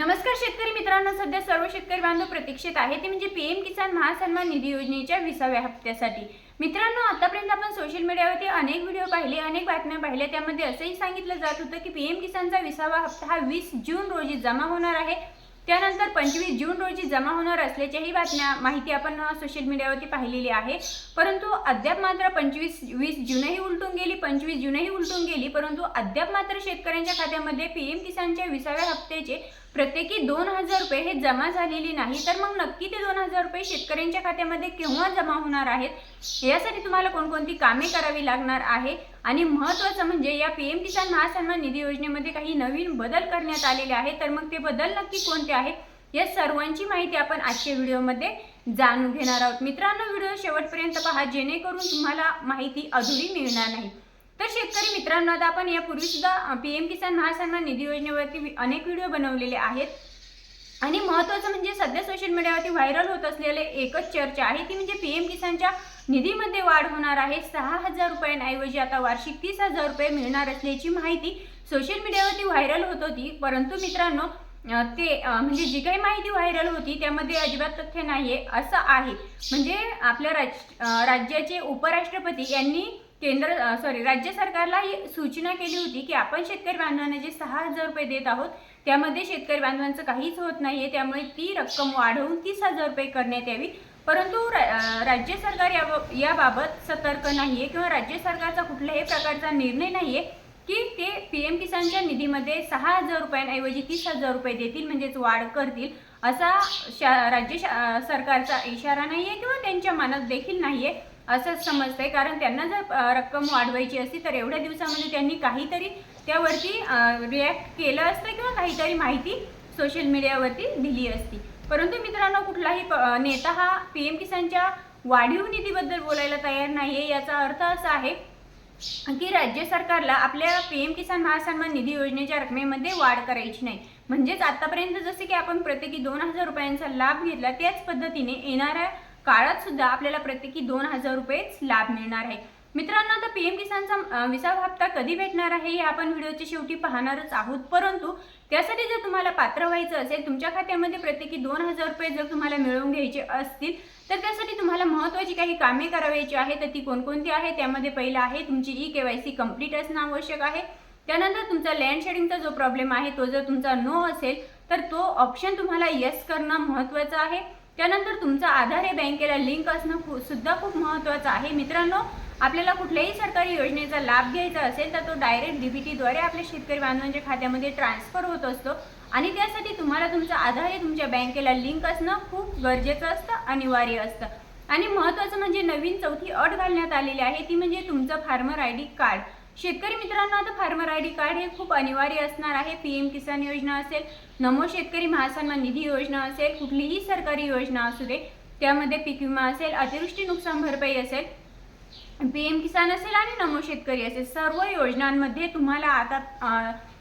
नमस्कार शेतकरी मित्रांनो सध्या सर्व शेतकरी बांधव प्रतीक्षेत आहे ते म्हणजे पीएम किसान महासन्मान निधी योजनेच्या विसाव्या हप्त्यासाठी. मित्रांनो आतापर्यंत आपण सोशल मीडियावरती अनेक व्हिडिओ पाहिले अनेक बातम्या पाहिल्या. त्यामध्ये असंही सांगितलं जात होतं की पीएम किसानचा विसावा हप्ता हा वीस जून रोजी जमा होणार आहे. त्यानंतर पंचवीस जून रोजी जमा होणार असल्याच्याही बातम्या माहिती आपण सोशल मीडियावरती पाहिलेली आहे. परंतु अद्याप मात्र पंचवीस वीस जूनही उलटून गेली पंचवीस जूनही उलटून गेली परंतु अद्याप मात्र शेतकऱ्यांच्या खात्यामध्ये पीएम किसानच्या विसाव्या हप्त्याचे प्रत्येकी दोन हजार रुपये हे जमा झालेली नाही. तर मग नक्की ते दोन हजार रुपये शेतकऱ्यांच्या खात्यामध्ये केव्हा जमा होणार आहेत? यासाठी तुम्हाला कोणकोणती कामे करावी लागणार आहे? आणि महत्त्वाचं म्हणजे या पी एम किसान महासन्मान निधी योजनेमध्ये काही नवीन बदल करण्यात आलेले आहेत. तर मग ते बदल नक्की कोणते आहेत? या सर्वांची माहिती आपण आजच्या व्हिडिओमध्ये जाणून घेणार आहोत. मित्रांनो व्हिडिओ शेवटपर्यंत पहा. जेणेकरून तुम्हाला माहिती अधुरी मिळणार नाही. तर शेतकरी मित्रांनो आता आपण यापूर्वी सुद्धा पी एम किसान महासन्मान निधी योजनेवरती अनेक व्हिडिओ बनवलेले आहेत. आणि महत्त्वाचं म्हणजे सध्या सोशल मीडियावरती व्हायरल होत असलेले एकच चर्चा आहे ती म्हणजे पी एम किसानच्या निधीमध्ये वाढ होणार आहे. सहा हजार रुपयांऐवजी आता वार्षिक तीस हजार रुपये मिळणार असल्याची माहिती सोशल मीडियावरती व्हायरल होत होती. परंतु मित्रांनो ते म्हणजे जी काही माहिती व्हायरल होती त्यामध्ये अजिबात तथ्य नाही आहे असं आहे. म्हणजे आपल्या राज राज्याचे उपराष्ट्रपती यांनी केंद्र सॉरी राज्य सरकारला ही सूचना केली होती की आपण शेतकरी बांधवांना जे सहा हजार रुपये देत आहोत त्यामध्ये शेतकरी बांधवांचं काहीच होत नाहीये. त्यामुळे ती रक्कम वाढवून तीस हजार रुपये करण्यात यावी. परंतु रा- राज्य सरकार या याबाबत सतर्क नाहीये किंवा राज्य सरकारचा कुठल्याही प्रकारचा निर्णय नाहीये की ते पी एम किसानच्या निधीमध्ये सहा हजार रुपयांऐवजी तीस हजार रुपये देतील म्हणजेच वाढ करतील असा शा राज्य शा सरकारचा इशारा नाहीये किंवा त्यांच्या मनात देखील नाहीये. असंच समजतंय. कारण त्यांना जर रक्कम वाढवायची असती तर एवढ्या दिवसामध्ये त्यांनी काहीतरी त्यावरती रिॲक्ट केलं असतं किंवा काहीतरी माहिती सोशल मीडियावरती दिली असती. परंतु मित्रांनो कुठलाही प- नेता हा पी एम किसानच्या वाढीव निधीबद्दल बोलायला तयार नाही आहे याचा अर्थ असा आहे की राज्य सरकारला आपल्या पी एम किसान महासन्मान निधी योजनेच्या रकमेमध्ये वाढ करायची नाही. म्हणजेच आतापर्यंत जसे की आपण प्रत्येकी दोन हजार रुपयांचा लाभ घेतला त्याच पद्धतीने येणाऱ्या काळात सुद्धा आपल्याला प्रत्येकी दोन हजार रुपयेच लाभ मिळणार आहे. मित्रांनो आता पी एम किसानचा विसा विसावा हप्ता कधी भेटणार आहे हे आपण व्हिडिओच्या शेवटी पाहणारच आहोत. परंतु त्यासाठी जर तुम्हाला पात्र व्हायचं असेल तुमच्या खात्यामध्ये प्रत्येकी दोन हजार रुपये जर तुम्हाला मिळवून घ्यायचे असतील तर त्यासाठी तुम्हाला महत्त्वाची काही कामे करावयाची आहे तर ती कोणकोणती आहे त्यामध्ये पहिलं आहे तुमची E K Y C complete असणं आवश्यक आहे. त्यानंतर तुमचा लँड शेडिंगचा जो प्रॉब्लेम आहे तो जर तुमचा नो असेल तर तो ऑप्शन तुम्हाला येस करणं महत्त्वाचं आहे. त्यानंतर तुमचा आधार हे बँकेला लिंक असणं सुद्धा खूप महत्त्वाचं आहे. मित्रांनो आपल्याला कुठल्याही सरकारी योजनेचा लाभ घ्यायचा असेल तर तो डायरेक्ट डीबीटीद्वारे आपल्या शेतकरी बांधवांच्या खात्यामध्ये ट्रान्सफर होत असतो. आणि त्यासाठी तुम्हाला तुमचा आधार हे तुमच्या बँकेला लिंक असणं खूप गरजेचं असतं अनिवार्य असतं. आणि महत्त्वाचं म्हणजे नवीन चौथी अट घालण्यात आलेली आहे ती म्हणजे तुमचं फार्मर आय डी कार्ड. शेतकरी मित्रांनो आता फार्मर आय डी कार्ड हे खूप अनिवार्य असणार आहे. पी एम किसान योजना असेल नमो शेतकरी महासन्मान निधी योजना असेल कुठलीही सरकारी योजना असू दे त्यामध्ये पीक विमा असेल अतिवृष्टी नुकसान भरपाई असेल पी एम किसान असेल आणि नमो शेतकरी असेल सर्व योजनांमध्ये तुम्हाला आता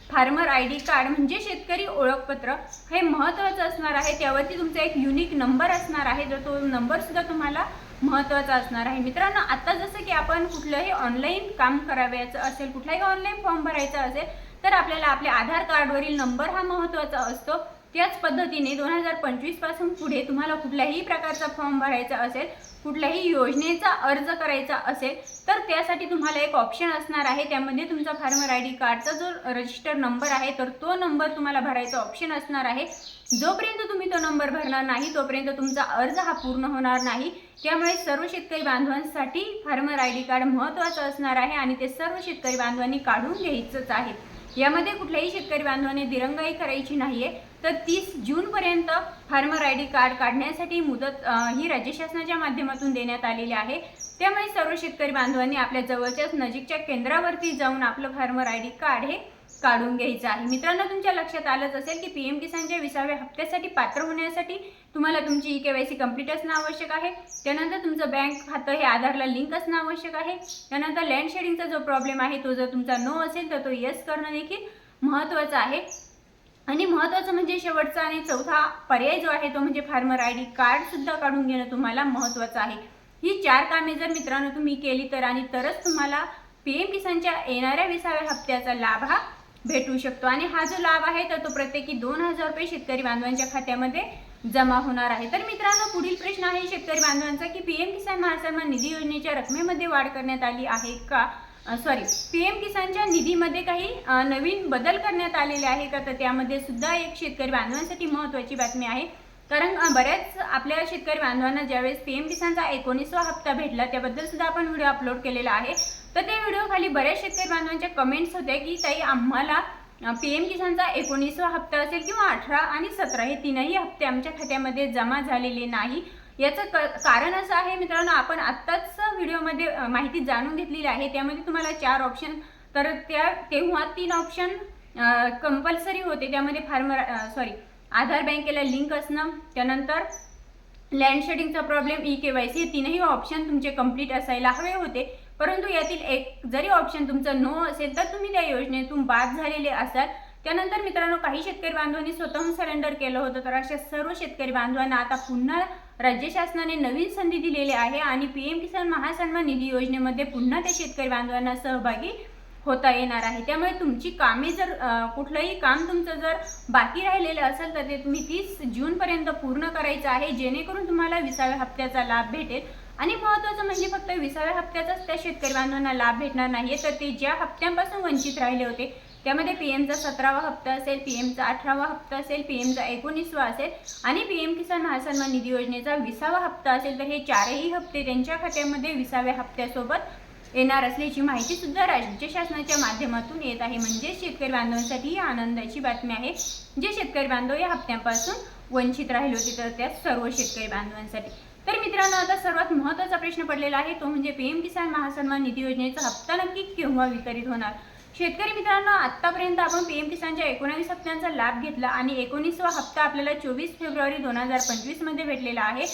फार्मर आय डी कार्ड म्हणजे शेतकरी ओळखपत्र हे महत्त्वाचं असणार आहे. त्यावरती तुमचा एक युनिक नंबर असणार आहे. जो तो नंबरसुद्धा तुम्हाला महत्त्वाचा असणार आहे. मित्रांनो आता जसं की आपण कुठलंही ऑनलाईन काम करावयाचं असेल कुठलाही ऑनलाईन फॉर्म भरायचा असेल तर आपल्याला आपल्या आधार कार्डवरील नंबर हा महत्त्वाचा असतो. त्याच पद्धतीने दोन हजार पंचवीसपासून पुढे तुम्हाला कुठल्याही प्रकारचा फॉर्म भरायचा असेल कुठल्याही योजनेचा अर्ज करायचा असेल तर त्यासाठी तुम्हाला एक ऑप्शन असणार आहे. त्यामध्ये तुमचा फार्मर आय डी कार्डचा जो रजिस्टर नंबर आहे तर तो नंबर तुम्हाला भरायचा ऑप्शन असणार आहे. जोपर्यंत तुम्ही तो नंबर भरणार नाही तोपर्यंत तुमचा अर्ज हा पूर्ण होणार नाही. त्यामुळे सर्व शेतकरी बांधवांसाठी फार्मर आय डी कार्ड महत्त्वाचं असणार आहे आणि ते सर्व शेतकरी बांधवांनी काढून घ्यायचंच आहे. यामध्ये कुठल्याही शेतकरी बांधवाने दिरंगाई करायची नाहीये. तर तीस जूनपर्यंत फार्मर आय डी कार्ड काढण्यासाठी मुदत ही राज्य शासनाच्या माध्यमातून देण्यात आलेली आहे. त्यामुळे सर्व शेतकरी बांधवांनी आपल्या जवळच्याच नजीकच्या केंद्रावरती जाऊन आपलं फार्मर आय डी कार्ड हे काढून घ्यायचं आहे. मित्रांनो तुमच्या लक्षात आलंच असेल की पी एम किसानच्या विसाव्या हप्त्यासाठी पात्र होण्यासाठी तुम्हाला तुमची E K Y C complete असणं आवश्यक आहे. त्यानंतर तुमचं बँक खातं हे आधारला लिंक असणं आवश्यक आहे. त्यानंतर लँड शेडिंगचा जो प्रॉब्लेम आहे तो जर तुमचा नो असेल तर तो येस करणं देखील महत्त्वाचं आहे. आणि महत्त्वाचं म्हणजे शेवटचा आणि चौथा पर्याय जो आहे तो म्हणजे फार्मर आय डी कार्डसुद्धा काढून घेणं तुम्हाला महत्त्वाचं आहे. ही चार कामे जर मित्रांनो तुम्ही केली तर आणि तरच तुम्हाला पी एम किसानच्या येणाऱ्या विसाव्या हप्त्याचा लाभ हा भेटू शकतो. आणि हा जो लाभ आहे तर तो प्रत्येकी दोन हजार रुपये शेतकरी बांधवांच्या खात्यामध्ये जमा होणार आहे. तर मित्रांनो पुढील प्रश्न आहे शेतकरी बांधवांचा की पीएम किसान महासन्मान निधी योजनेच्या रकमेमध्ये वाढ करण्यात आली आहे का? सॉरी पीएम किसानच्या निधीमध्ये काही नवीन बदल करण्यात आलेले आहे का? तर त्यामध्ये सुद्धा एक शेतकरी बांधवांसाठी महत्त्वाची बातमी आहे. कारण बऱ्याच आपल्या शेतकरी बांधवांना ज्यावेळेस पीएम किसानचा एकोणीसवा हप्ता भेटला त्याबद्दल सुद्धा आपण व्हिडिओ अपलोड केलेला आहे. तर त्या व्हिडिओ खाली बऱ्याच शेतकरी बांधवांच्या कमेंट्स होत्या की ताई आम्हाला पी एम किसानचा एकोणीसवा हप्ता असेल किंवा अठरा आणि सतरा हे तीनही हप्ते आमच्या खात्यामध्ये जमा झालेले नाही. याचं क कारण असं आहे मित्रांनो आपण आत्ताच व्हिडिओमध्ये माहिती जाणून घेतलेली आहे. त्यामध्ये तुम्हाला चार ऑप्शन तर त्या तेव्हा तीन ऑप्शन कंपल्सरी होते. त्यामध्ये फार्मर सॉरी आधार बँकेला लिंक असणं त्यानंतर land शेडिंगचा problem E K Y C हे तीनही ऑप्शन तुमचे कंप्लीट असायला हवे होते. परंतु यातील एक जरी ऑप्शन तुमचं नो असेल तर तुम्ही त्या योजनेतून बाद झालेले असाल. त्यानंतर मित्रांनो काही शेतकरी बांधवांनी स्वतःहून सरेंडर केलं होतं तर अशा सर्व शेतकरी बांधवांना आता पुन्हा राज्य शासनाने नवीन संधी दिलेली आहे आणि पी एम किसान महासन्मान निधी योजनेमध्ये पुन्हा त्या शेतकरी बांधवांना सहभागी होता येणार आहे. त्यामुळे तुमची कामे जर कुठलंही काम तुमचं जर बाकी राहिलेलं असेल तर ते तुम्ही तीस जूनपर्यंत पूर्ण करायचं आहे जेणेकरून तुम्हाला विसाव्या हप्त्याचा लाभ भेटेल. आणि महत्त्वाचं म्हणजे फक्त विसाव्या हप्त्याचाच त्या शेतकरी बांधवांना लाभ भेटणार नाही तर ते ज्या हप्त्यांपासून वंचित राहिले होते त्यामध्ये पी एमचा सतरावा हप्ता असेल पी एमचा अठरावा हप्ता असेल पी एमचा एकोणीसवा असेल आणि पी एम किसान महासन्मान निधी योजनेचा विसावा हप्ता असेल तर हे चारही हप्ते त्यांच्या खात्यामध्ये विसाव्या हप्त्यासोबत येणार असल्याची माहिती सुद्धा राज्य शासनाच्या माध्यमातून येत आहे. म्हणजे शेतकरी बांधवांसाठी ही आनंदाची बातमी आहे. जे शेतकरी बांधव या हप्त्यांपासून वंचित राहिले होते तर त्या सर्व शेतकरी बांधवांसाठी. तर मित्रांनो आता सर्वात महत्त्वाचा प्रश्न पडलेला आहे तो म्हणजे पीएम किसान महासन्मान निधी योजनेचा हप्ता नक्की केव्हा वितरित होणार? शेतकरी मित्रांनो आतापर्यंत आपण पीएम किसानच्या एकोणावीस हप्त्यांचा लाभ घेतला आणि एकोणीसवा हप्ता आपल्याला चोवीस फेब्रुवारी दोन हजार पंचवीसमध्ये भेटलेला आहे.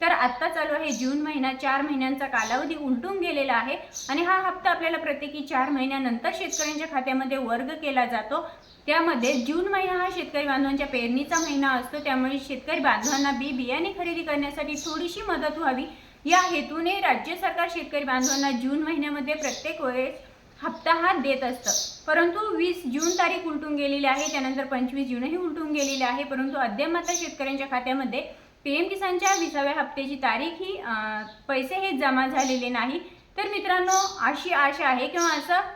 तर आत्ता चालू आहे जून महिना चार महिन्यांचा कालावधी उलटून गेलेला आहे आणि हा हप्ता आपल्याला प्रत्येकी चार महिन्यानंतर शेतकऱ्यांच्या खात्यामध्ये वर्ग केला जातो. त्यामध्ये जून महिना हा शेतकरी बांधवांच्या पेरणीचा महिना असतो. त्यामुळे शेतकरी बांधवांना बी बियाणे खरेदी करण्यासाठी थोडीशी मदत व्हावी. या हेतूने राज्य सरकार शेतकरी बांधवांना जून महिन्यामध्ये प्रत्येक वेळेस हप्ता हा देत असतं. परंतु वीस जून तारीख उलटून गेलेली आहे. त्यानंतर पंचवीस जूनही उलटून गेलेली आहे. परंतु अद्याप मात्र शेतकऱ्यांच्या खात्यामध्ये पीएम किसानच्या विसाव्या हप्त्याची तारीख ही पैसे हे जमा झालेले नाही. तर मित्रांनो अशी आशा आहे किंवा असं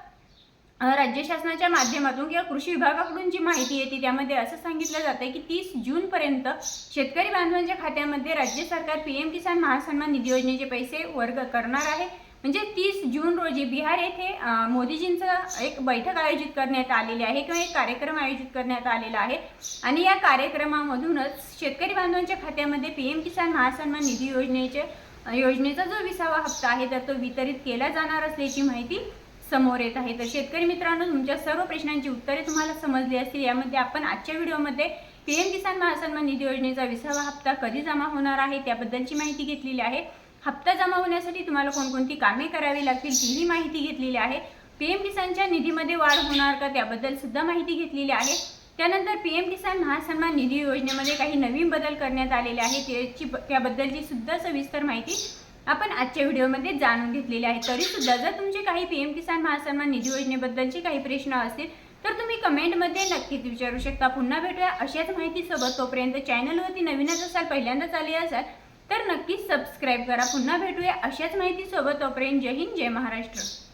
राज्य शासनाच्या माध्यमातून किंवा कृषी विभागाकडून जी माहिती येते त्यामध्ये असं सांगितलं जातं आहे की तीस जूनपर्यंत शेतकरी बांधवांच्या खात्यामध्ये राज्य सरकार पी एम किसान महासन्मान निधी योजनेचे पैसे वर्ग करणार आहे. म्हणजे तीस जून रोजी बिहार येथे मोदीजींचं एक बैठक आयोजित करण्यात आलेली आहे किंवा एक कार्यक्रम आयोजित करण्यात आलेला आहे. आणि या कार्यक्रमामधूनच शेतकरी बांधवांच्या खात्यामध्ये पी एम किसान महासन्मान निधी योजनेचे योजनेचा जो विसावा हप्ता आहे तर तो वितरित केला जाणार असल्याची माहिती समोर येत आहे. तर शेतकरी मित्रांनो तुमच्या सर्व प्रश्नांची उत्तरे तुम्हाला समजली असतील. यामध्ये आपण आजच्या व्हिडिओमध्ये पी एम किसान महासन्मान निधी योजनेचा विसावा हप्ता कधी जमा होणार आहे त्याबद्दलची माहिती घेतलेली आहे. हप्ता जमा होण्यासाठी तुम्हाला कोणकोणती कामे करावी लागतील तीही माहिती घेतलेली आहे. पी एम किसानच्या निधीमध्ये वाढ होणार का त्याबद्दल सुद्धा माहिती घेतलेली आहे. त्यानंतर पी एम किसान महासन्मान निधी योजनेमध्ये काही नवीन बदल करण्यात आलेले आहे त्याची त्याबद्दलची सुद्धा सविस्तर माहिती आपण आजच्या व्हिडिओमध्ये जाणून घेतलेली आहे. तरी सुद्धा जर तुमचे काही पी एम किसान महासन्मान निधी योजनेबद्दलचे काही प्रश्न असतील तर तुम्ही कमेंटमध्ये नक्कीच विचारू शकता. पुन्हा भेटूया अशाच माहितीसोबत. तोपर्यंत चॅनलवरती नवीनच असाल पहिल्यांदाच आले असाल तर नक्कीच सबस्क्राईब करा. पुन्हा भेटूया अशाच माहितीसोबत. तोपर्यंत जय हिंद जय महाराष्ट्र.